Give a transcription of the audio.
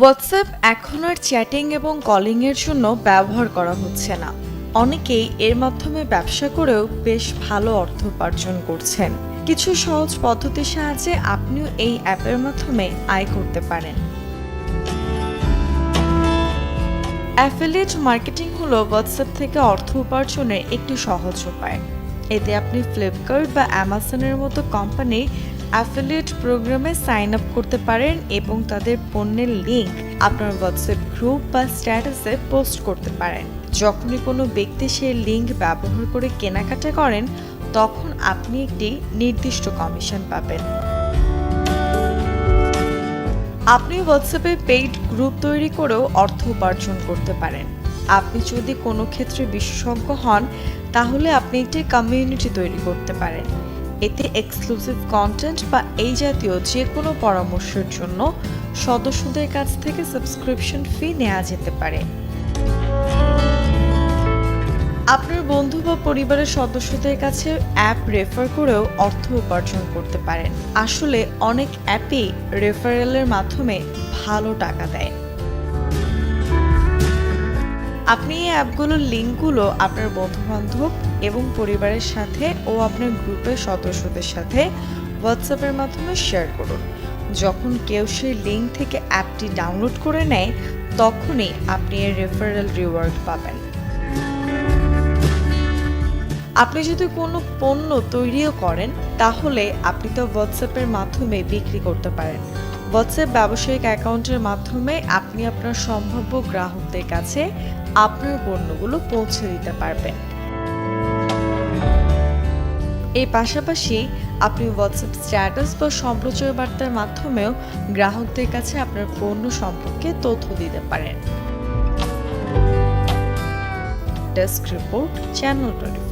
WhatsApp এখন আর chatting এবং কলিংয়ের জন্য ব্যবহার করা হচ্ছে না। অনেকেই এর মাধ্যমে ব্যবসা করেও বেশ ভালো অর্থ উপার্জন করছেন। কিছু সহজ পদ্ধতির সাহায্যে আপনিও এই অ্যাপের মাধ্যমে আয় করতে পারেন। অ্যাফিলিয়েট মার্কেটিং হলো হোয়াটসঅ্যাপ থেকে অর্থ উপার্জনের একটি সহজ উপায়। এতে আপনি ফ্লিপকার্ট বা অ্যামাজনের মতো কোম্পানি অ্যাফিলিয়েট প্রোগ্রামে সাইন আপ করতে পারেন এবং তাদের পণ্যের লিঙ্ক আপনার হোয়াটসঅ্যাপ গ্রুপ বা স্ট্যাটাসে পোস্ট করতে পারেন। যখনই কোনো ব্যক্তি সেই লিঙ্ক ব্যবহার করে কেনাকাটা করেন, তখন আপনি একটি নির্দিষ্ট কমিশন পাবেন। আপনি হোয়াটসঅ্যাপে পেইড গ্রুপ তৈরি করেও অর্থ উপার্জন করতে পারেন। আপনি যদি কোনো ক্ষেত্রে বিশেষজ্ঞ হন, তাহলে আপনি একটি কমিউনিটি তৈরি করতে পারেন। এতে এক্সক্লুসিভ কন্টেন্ট বা এই জাতীয় যে কোনো পরামর্শের জন্য সদস্যদের কাছ থেকে সাবস্ক্রিপশন ফি নেওয়া যেতে পারে। আপনার বন্ধু বা পরিবারের সদস্যদের কাছে অ্যাপ রেফার করেও অর্থ উপার্জন করতে পারেন। আসলে অনেক অ্যাপই রেফারেলের মাধ্যমে ভালো টাকা দেয়। আপনি এই অ্যাপগুলোর লিঙ্কগুলো আপনার বন্ধুবান্ধব এবং পরিবারের সাথে ও আপনার গ্রুপের সদস্যদের সাথে হোয়াটসঅ্যাপের মাধ্যমে শেয়ার করুন। যখন কেউ সেই লিঙ্ক থেকে অ্যাপটি ডাউনলোড করে নেয়, তখনই আপনি এর রেফারেল রিওয়ার্ড পাবেন। আপনি যদি কোনো পণ্য তৈরিও করেন, তাহলে আপনি তো হোয়াটসঅ্যাপের মাধ্যমে বিক্রি করতে পারেন। হোয়াটসঅ্যাপ ব্যবসায়িক অ্যাকাউন্টের মাধ্যমে আপনি আপনার সম্ভাব্য গ্রাহকদের কাছে আপনার পণ্যগুলো পৌঁছে দিতে পারবেন। এর পাশাপাশি আপনি হোয়াটসঅ্যাপ স্ট্যাটাস বা সম্প্রচার বার্তার মাধ্যমেও গ্রাহকদের কাছে আপনার পণ্য সম্পর্কে তথ্য দিতে পারেন। Desk report channel twenty